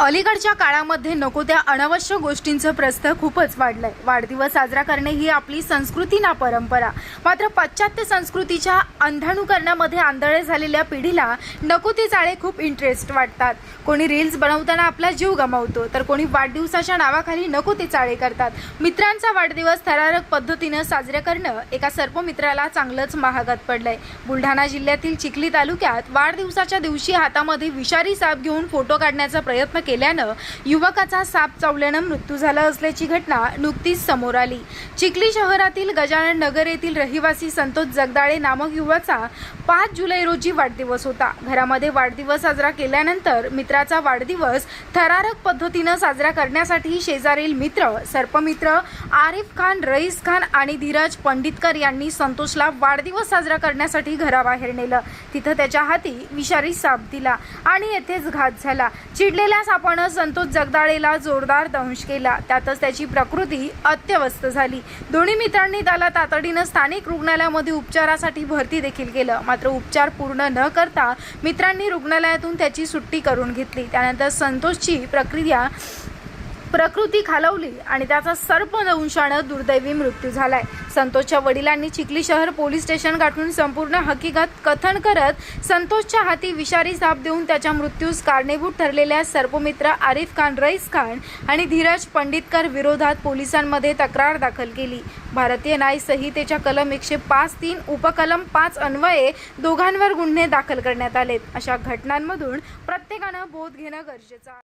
अलीकडच्या काळामध्ये नको त्या अनावश्यक गोष्टींचं प्रस्थ खूपच वाढलंय. वाढदिवस साजरा करणे ही आपली संस्कृती ना परंपरा. मात्र पाश्चात्य संस्कृतीच्या अंधाणुकरणामध्ये आंधळे झालेल्या पिढीला नको ते चाळे खूप इंटरेस्ट वाटतात. कोणी रील्स बनवताना आपला जीव गमावतो तर कोणी वाढदिवसाच्या नावाखाली नको ते चाळे करतात. मित्रांचा वाढदिवस थरारक पद्धतीनं साजरे करणं एका सर्पमित्राला चांगलंच महागात पडलंय. बुलढाणा जिल्ह्यातील चिखली तालुक्यात वाढदिवसाच्या दिवशी हातामध्ये विषारी साप घेऊन फोटो काढण्याचा प्रयत्न केल्यानं युवकाचा साप चावल्यानं मृत्यू झाला असल्याची घटना नुकतीच समोर आली. चिखली शहरातील गजानन नगर येथील रहिवासी संतोष जगदाळे नामक युवाचा पाच जुलै रोजी वाढदिवस होता. घरामध्ये वाढदिवस साजरा केल्यानंतर मित्राचा वाढदिवस थरारक पद्धतीनं साजरा करण्यासाठी शेजारील मित्र सर्पमित्र आरिफ खान रईस खान आणि धीरज पंडितकर यांनी संतोषला वाढदिवस साजरा करण्यासाठी घराबाहेर नेलं. तिथं त्याच्या हाती विषारी साप दिला आणि येथेच घात झाला. चिडलेल्या आपण संतोष जगदाळेला जोरदार दंश केला. त्यातच त्याची प्रकृती अत्यवस्थ झाली. दोन्ही मित्रांनी त्याला तातडीनं स्थानिक रुग्णालयामध्ये उपचारासाठी भरती देखील केलं. मात्र उपचार पूर्ण न करता मित्रांनी रुग्णालयातून त्याची सुट्टी करून घेतली. त्यानंतर संतोषची प्रक्रिया प्रकृती खालवली आणि त्याचा सर्प सर्पदंशानं दुर्दैवी मृत्यू झालाय. संतोषच्या वडिलांनी चिखली शहर पोलीस स्टेशन गाठून संपूर्ण हकीकत कथन करत संतोषच्या हाती विषारी साप देऊन त्याच्या मृत्यूस कारणीभूत ठरलेल्या सर्पमित्र आरिफ खान रईस खान आणि धीरज पंडितकर विरोधात पोलिसांमध्ये तक्रार दाखल केली. भारतीय न्याय संहितेच्या कलम एकशे पाच तीन उपकलम पाच अन्वये दोघांवर गुन्हे दाखल करण्यात आलेत. अशा घटनांमधून प्रत्येकानं बोध घेणं गरजेचं आहे.